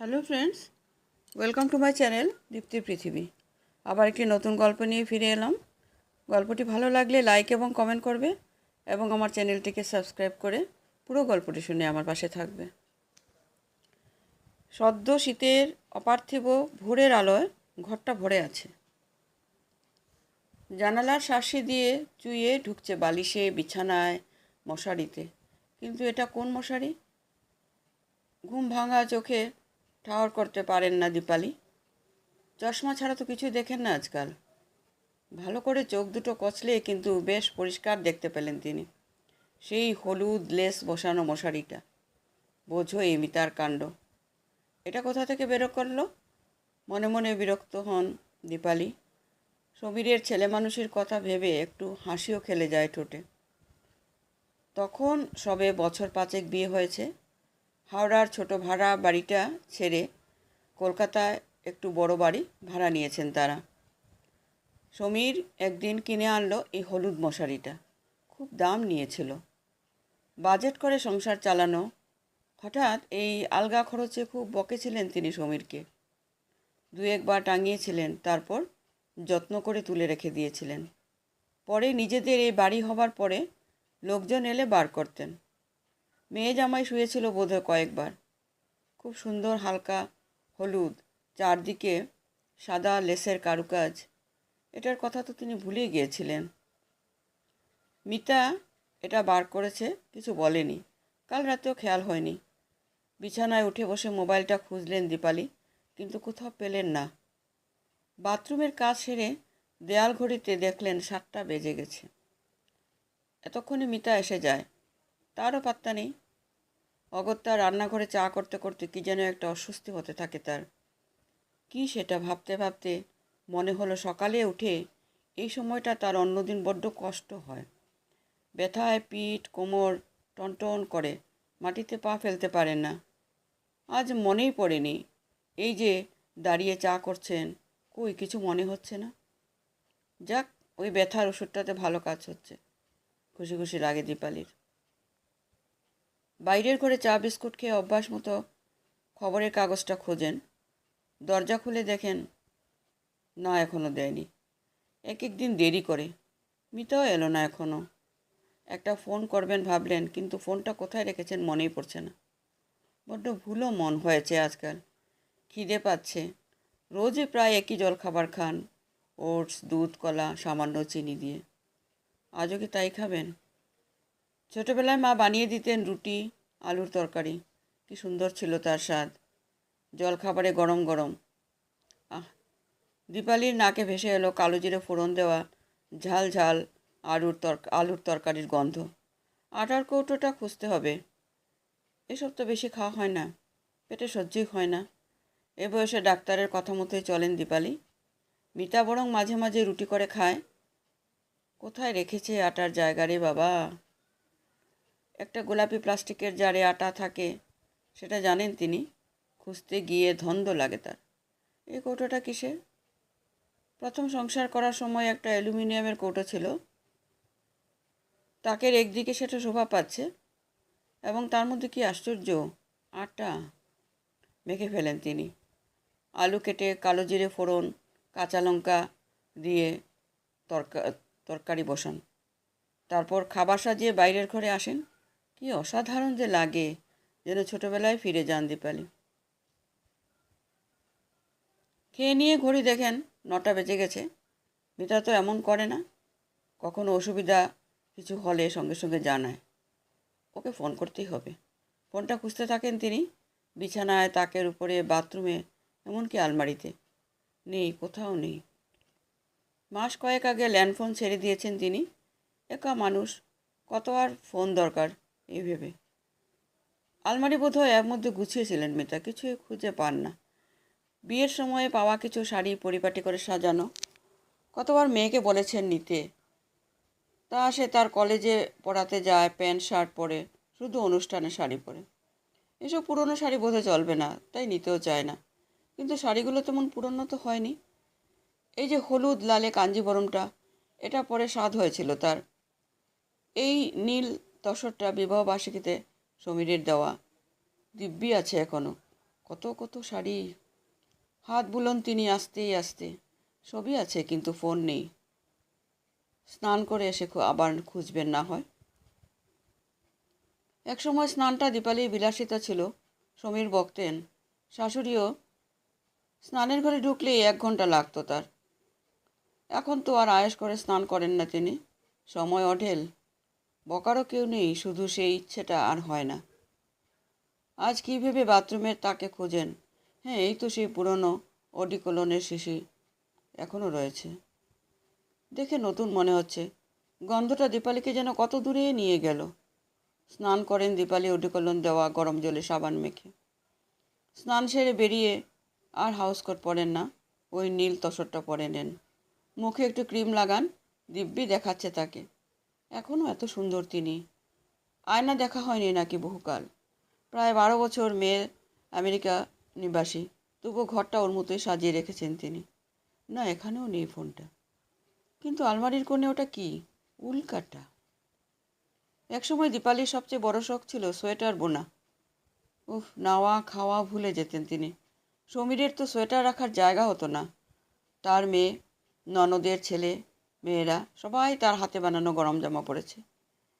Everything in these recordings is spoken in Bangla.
Hello friends welcome to my channel দীপ্তির পৃথিবী আবার একটি নতুন গল্প নিয়ে ফিরে এলাম। গল্পটি ভালো লাগলে লাইক এবং কমেন্ট করবে এবং আমার চ্যানেলটিকে সাবস্ক্রাইব করে পুরো গল্পটি শুনে আমার পাশে থাকবে। সদ্য শীতের অপার্থিব ভোরের আলোয় ঘরটা ভরে আছে। জানালার শাসি দিয়ে চুইয়ে ঢুকছে বালিশে, বিছানায়, মশারিতে। কিন্তু এটা কোন মশারি? ঘুম ভাঙা চোখে ঠাওর করতে পারেন না দীপালি। চশমা ছাড়া তো কিছুই দেখেন না আজকাল। ভালো করে চোখ দুটো কচলে কিন্তু বেশ পরিষ্কার দেখতে পেলেন তিনি। সেই হলুদ লেস বসানো মশারিটা। বোঝো মিতার কাণ্ড। এটা কোথা থেকে বেরো করল? মনে মনে বিরক্ত হন দীপালি। সমীরের ছেলে মানুষের কথা ভেবে একটু হাসিও খেলে যায় ঠোঁটে। তখন সবে বছর পাঁচেক বিয়ে হয়েছে। হাওড়ার ছোট ভাড়া বাড়িটা ছেড়ে কলকাতায় একটু বড় বাড়ি ভাড়া নিয়েছেন তারা। সমীর একদিন কিনে আনলো এই হলুদ মশারিটা। খুব দাম নিয়েছিল। বাজেট করে সংসার চালানো। হঠাৎ এই আলগা খরচে খুব বকেছিলেন তিনি সমীরকে। দু একবার টাঙিয়েছিলেন, তারপর যত্ন করে তুলে রেখে দিয়েছিলেন। পরে নিজেদের এই বাড়ি হবার পরে লোকজন এলে বার করতেন। মেয়ে জামাই শুয়েছিল বোধহয় কয়েকবার। খুব সুন্দর হালকা হলুদ, চারদিকে সাদা লেসের কারুকাজ। এটার কথা তো তিনি ভুলে গিয়েছিলেন। মিতা এটা বার করেছে, কিছু বলেনি। কাল রাতেও খেয়াল হয়নি। বিছানায় উঠে বসে মোবাইলটা খুঁজলেন দীপালি, কিন্তু কোথাও পেলেন না। বাথরুমের কাজ সেরে দেয়াল ঘড়িতে দেখলেন সাতটা বেজে গেছে। এতক্ষণে মিতা এসে যায়। তারও পাত্তা নেই। অগত্যা রান্নাঘরে চা করতে করতে কী যেন একটা অস্বস্তি হতে থাকে তার। কি সেটা ভাবতে ভাবতে মনে হলো সকালে উঠে এই সময়টা তার অন্যদিন বড্ড কষ্ট হয়। ব্যথায় পিঠ, কোমর টনটন করে, মাটিতে পা ফেলতে পারেন না। আজ মনেই পড়েনি, এই যে দাঁড়িয়ে চা করছেন, কই কিছু মনে হচ্ছে না? যাক, ওই ব্যথার ওষুধটাতে ভালো কাজ হচ্ছে। খুশি খুশি লাগে দীপালির। বাইরের ঘরে চা বিস্কুট খেয়ে অভ্যাস মতো খবরের কাগজটা খোঁজেন। দরজা খুলে দেখেন, না এখনও দেয়নি। এক এক দিন দেরি করে। মিতাও এলো না এখনও একটা ফোন করবেন ভাবলেন, কিন্তু ফোনটা কোথায় রেখেছেন মনেই পড়ছে না। বড্ড ভুলও মন হয়েছে আজকাল। খিদে পাচ্ছে। রোজই প্রায় একই জলখাবার খান, ওটস, দুধ, কলা, সামান্য চিনি দিয়ে। আজও কি তাই খাবেন? ছোটোবেলায় মা বানিয়ে দিতেন রুটি, আলুর তরকারি। কি সুন্দর ছিল তার স্বাদ। জলখাবারে গরম গরম। আহ, দীপালির নাকে ভেসে এলো কালো জিরে ফোড়ন দেওয়া ঝাল ঝাল আলুর তর আলুর তরকারির গন্ধ। আটার কৌটোটা খুঁজতে হবে। এসব তো বেশি খাওয়া হয় না। পেটে সহ্যই হয় না। এ বয়সে ডাক্তারের কথা মতোই চলেন দীপালি। মিতা বরং মাঝে মাঝে রুটি করে খায়। কোথায় রেখেছে আটার জায়গা রে বাবা? একটা গোলাপি প্লাস্টিকের জারে আটা থাকে, সেটা জানেন তিনি? খুঁজতে গিয়ে ধন্দ লাগে তার। এই কৌটোটা কিসের? প্রথম সংসার করার সময় একটা অ্যালুমিনিয়ামের কৌটো ছিল। তাকের একদিকে সেটা শোভা পাচ্ছে এবং তার মধ্যে কি আশ্চর্য, আটা। মেখে ফেলেন তিনি। আলু কেটে কালো জিরে ফোড়ন, কাঁচা লঙ্কা দিয়ে তরকা তরকারি বসান। তারপর খাবার সাজিয়ে বাইরের ঘরে আসেন। কি অসাধারণ যে লাগে যেন ছোটোবেলায় ফিরে যান দীপালি। খেয়ে নিয়ে ঘড়ি দেখেন, নটা বেজে গেছে, মিতা তো এমন করে না, কখনো অসুবিধা কিছু হলে সঙ্গে সঙ্গে জানায়। ওকে ফোন করতেই হবে। ফোনটা খুঁজতে থাকেন তিনি, বিছানায় তাকের উপরে, বাথরুমে, এমনকি আলমারিতে। নেই, কোথাও নেই। মাস কয়েক আগে ল্যান্ডফোন ছেড়ে দিয়েছেন তিনি। একা মানুষ, কত আর ফোন দরকার? এই ভেবে। আলমারি বোধহয় এর মধ্যে গুছিয়েছিলেন মেয়েটা, কিছুই খুঁজে পান না। বিয়ের সময়ে পাওয়া কিছু শাড়ি পরিপাটি করে সাজানো। কতবার মেয়েকে বলেছেন নিতে। তা সে তার কলেজে পড়াতে যায়, প্যান্ট, শার্ট পরে, শুধু অনুষ্ঠানে শাড়ি পরে। এসব পুরনো শাড়ি বোধহয় চলবে না, তাই নিতেও চায় না। কিন্তু শাড়িগুলো তেমন পুরনো তো হয়নি। এই যে হলুদ, লালে কাঞ্জিবরমটা, এটা পরে স্বাদ হয়েছিল তার। এই নীল তসরটা বিবাহবার্ষিকীতে সমীরের দেওয়া। দিব্যি আছে এখনও কত কত শাড়ি। হাত বুলন তিনি আসতেই, আসতে। সবই আছে, কিন্তু ফোন নেই। স্নান করে এসে আবার খুঁজবেন না হয়। একসময় স্নানটা দীপালির বিলাসিতা ছিল। সমীর বকতেন, শাশুড়িও, স্নানের ঘরে ঢুকলেই এক ঘণ্টা লাগতো তার। এখন তো আর আয়েস করে স্নান করেন না তিনি। সময় অঢেল। বকারও কেউ নেই, শুধু সেই ইচ্ছেটা আর হয় না। আজ কী ভেবে বাথরুমের তাকে খোঁজেন? হ্যাঁ এই তো সেই পুরনো অডিকোলনের শিশি এখনও রয়েছে। দেখে নতুন মনে হচ্ছে, গন্ধটা দীপালিকে যেন কত দূরে নিয়ে গেল। স্নান করেন দীপালি অডিকোলন দেওয়া গরম জলে সাবান মেখে। স্নান সেরে বেরিয়ে আর হাউস কোট পরেন না, ওই নীল তসরটা পরে নেন। মুখে একটু ক্রিম লাগান, দিব্যি দেখাচ্ছে তাকে। এখনও এত সুন্দর তিনি। আয়না দেখা হয়নি নাকি বহুকাল। প্রায় বারো বছর মেয়ে আমেরিকা নিবাসী তবু ঘরটা ওর মতোই সাজিয়ে রেখেছেন তিনি। না, এখানেও নেই ফোনটা। কিন্তু আলমারির কোণে ওটা কি? উল্কাটা। একসময় দীপালির সবচেয়ে বড় শখ ছিল সোয়েটার বোনা। উফ, নাওয়া খাওয়া ভুলে যেতেন তিনি। সমীরের তো সোয়েটার রাখার জায়গা হতো না। তার মেয়ে, ননদের ছেলে মেয়েরা সবাই তার হাতে বানানো গরম জামা পরেছে।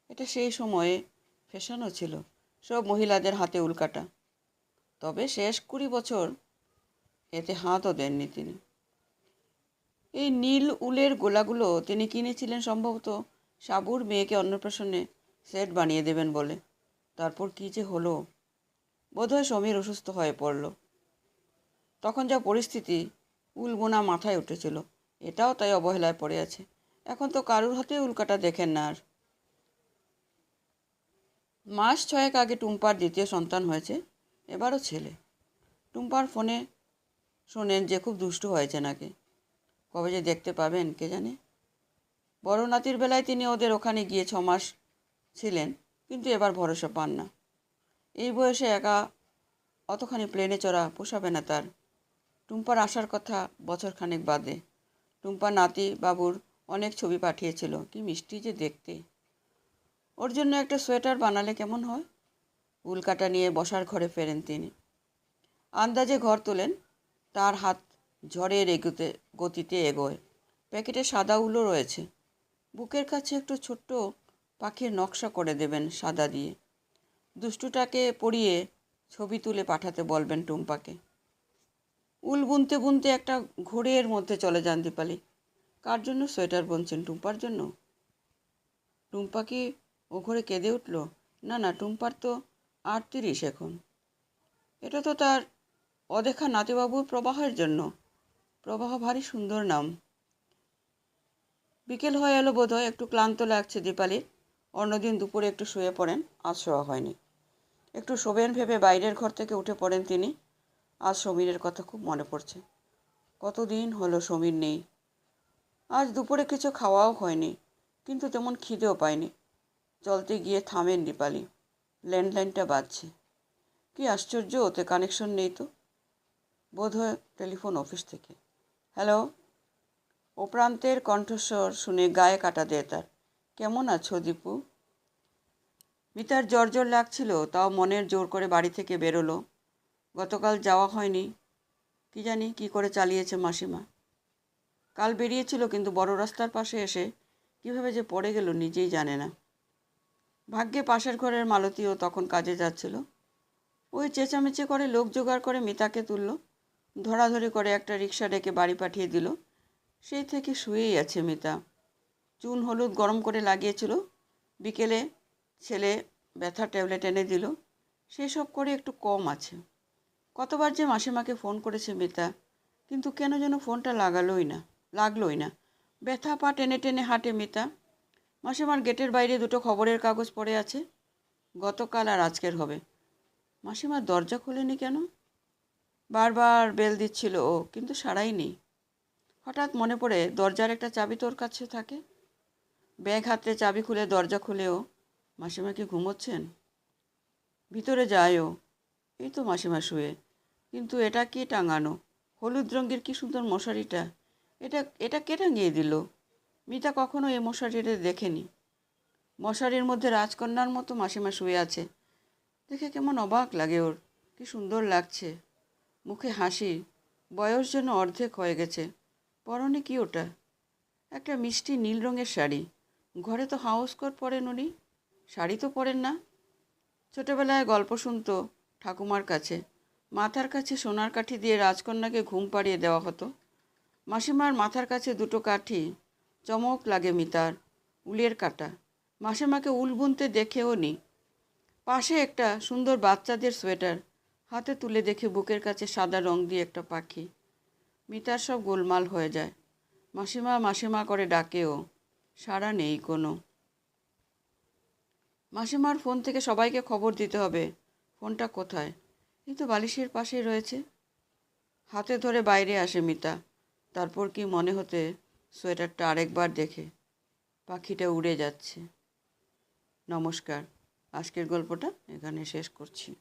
এটা সেই সময়ে ফ্যাশনও ছিল, সব মহিলাদের হাতে উল্কাটা। তবে শেষ কুড়ি বছর এতে হাতও দেননি তিনি। এই নীল উলের গোলাগুলো তিনি কিনেছিলেন সম্ভবত সাবুর মেয়েকে অন্নপ্রাশনে সেট বানিয়ে দেবেন বলে। তারপর কী যে হলো? বোধহয় সমীর অসুস্থ হয়ে পড়ল। তখন যা পরিস্থিতি, উল বোনা মাথায় উঠেছিল। এটাও তাই অবহেলায় পড়ে আছে। এখন তো কারুর হাতে উল্কাটা দেখেন না আর। মাস ছয়েক আগে টুম্পার দ্বিতীয় সন্তান হয়েছে, এবারও ছেলে। টুম্পার ফোনে শোনেন যে খুব দুষ্টু হয়েছে নাকি। কবে যে দেখতে পাবেন, কে জানে? বড় নাতির বেলায় তিনি ওদের ওখানে গিয়ে ছ মাস ছিলেন, কিন্তু এবার ভরসা পান না। এই বয়সে একা অতখানি প্লেনে চড়া পোষাবে না তার। টুম্পার আসার কথা বছরখানেক বাদে। টুম্পা নাতি বাবুর অনেক ছবি পাঠিয়েছিল। কি মিষ্টি যে দেখতে। ওর জন্য একটা সোয়েটার বানালে কেমন হয়? উল্কাটা নিয়ে বসার ঘরে ফেরেন তিনি। আন্দাজে ঘর তোলেন, তার হাত ঝড়ের এগোতে, গতিতে এগোয়। প্যাকেটে সাদা উলও রয়েছে। বুকের কাছে একটু ছোট্ট পাখির নকশা করে দেবেন সাদা দিয়ে। দুষ্টুটাকে পরিয়ে ছবি তুলে পাঠাতে বলবেন টুম্পাকে। উল বুনতে বুনতে একটা ঘোরের মধ্যে চলে যান দীপালি। কার জন্য? সোয়েটার বুনছেন টুম্পার জন্য? টুম্পা কি ও ঘরে কেঁদে উঠল? না না, টুম্পার তো আটত্রিশ এখন। এটা তো তার অদেখা নাতিবাবুর প্রবাহের জন্য। প্রবাহ ভারী সুন্দর নাম। বিকেল হয়ে এলো বোধহয়, একটু ক্লান্ত লাগছে দীপালির। অন্যদিন দুপুরে একটু শুয়ে পড়েন, আজ শোয়া হয়নি। একটু শোবেন ভেবে বাইরের ঘর থেকে উঠে পড়েন তিনি। আজ সমীরের কথা খুব মনে পড়ছে। কতদিন হলো সমীর নেই? আজ দুপুরে কিছু খাওয়াও হয়নি, কিন্তু তেমন খিদেও পায়নি চলতে গিয়ে থামেন দীপালি। ল্যান্ডলাইনটা বাজছে। কি আশ্চর্য, ওতে কানেকশন নেই তো। বোধহয় টেলিফোন অফিস থেকে। হ্যালো, ও প্রান্তের কণ্ঠস্বর শুনে গায়ে কাটা দেয় তার। কেমন আছো দীপু? মিতার জ্বর জ্বর লাগছিল, তাও মনের জোর করে বাড়ি থেকে বেরোলো। গতকাল যাওয়া হয়নি। কি জানি কি করে চালিয়েছে মাসিমা। কাল বেরিয়েছিল কিন্তু বড় রাস্তার পাশে এসে কীভাবে যে পড়ে গেল নিজেই জানে না। ভাগ্যে পাশের ঘরের মালতীও তখন কাজে যাচ্ছিল। ওই চেঁচামেচি করে লোক জোগাড় করে মিতাকে তুলল। ধরাধরি করে একটা রিক্সা ডেকে বাড়ি পাঠিয়ে দিল। সেই থেকে শুয়েই আছে মিতা। চুন হলুদ গরম করে লাগিয়েছিল। বিকেলে ছেলে ব্যথা ট্যাবলেট এনে দিল। সেসব করে একটু কম আছে। কতবার যে মাসিমাকে ফোন করেছে মিতা, কিন্তু কেন যেন ফোনটা লাগালোই না। লাগলোই না। ব্যথা পা টেনে টেনে হাঁটে মিতা। মাসিমার গেটের বাইরে দুটো খবরের কাগজ পড়ে আছে। গতকাল আর আজকের হবে। মাসিমার দরজা খোলেনি কেন? বারবার বেল দিচ্ছিল ও, কিন্তু সারাই নেই। হঠাৎ মনে পড়ে, দরজার একটা চাবি তোর কাছে থাকে। ব্যাগ হাতে চাবি খুলে দরজা খুলেও মাসিমা কি ঘুমোচ্ছেন? ভিতরে যায় ও। এই তো মাসিমা শুয়ে। কিন্তু এটা কি টাঙানো? হলুদ রঙের কি সুন্দর মশারিটা? এটা এটা কে টাঙিয়ে দিল? মিতা কখনো এ মশারিটা দেখেনি। মশারির মধ্যে রাজকন্যার মতো মাসিমা শুয়ে আছে। দেখে কেমন অবাক লাগে ওর। কি সুন্দর লাগছে। মুখে হাসি। বয়স যেন অর্ধেক হয়ে গেছে। পরনে কি ওটা? একটা মিষ্টি নীল রঙের শাড়ি। ঘরে তো হাউস কোট পরেন উনি। শাড়ি তো পরেন না। ছোটবেলায় গল্প শুনতো ঠাকুমার কাছে। মাথার কাছে সোনার কাঠি দিয়ে রাজকন্যাকে ঘুম পাড়িয়ে দেওয়া হতো। মাসিমার মাথার কাছে দুটো কাঠি, চমক লাগে মিতার, উলের কাটা। মাসিমাকে উল বুনতে দেখেও নি। পাশে একটা সুন্দর বাচ্চাদের সোয়েটার, হাতে তুলে দেখে বুকের কাছে সাদা রং দিয়ে একটা পাখি। মিতার সব গোলমাল হয়ে যায়। মাসিমা মাসিমা করে ডাকেও, সাড়া নেই কোনো। মাসিমার ফোন থেকে সবাইকে খবর দিতে হবে, ফোনটা কোথায়? এই তো বালিশের পাশেই রয়েছে। হাতে ধরে বাইরে আসে মিতা। তারপর কি মনে হতে সোয়েটারটা আরেকবার দেখে। পাখিটা উড়ে যাচ্ছে। নমস্কার, আজকের গল্পটা এখানে শেষ করছি।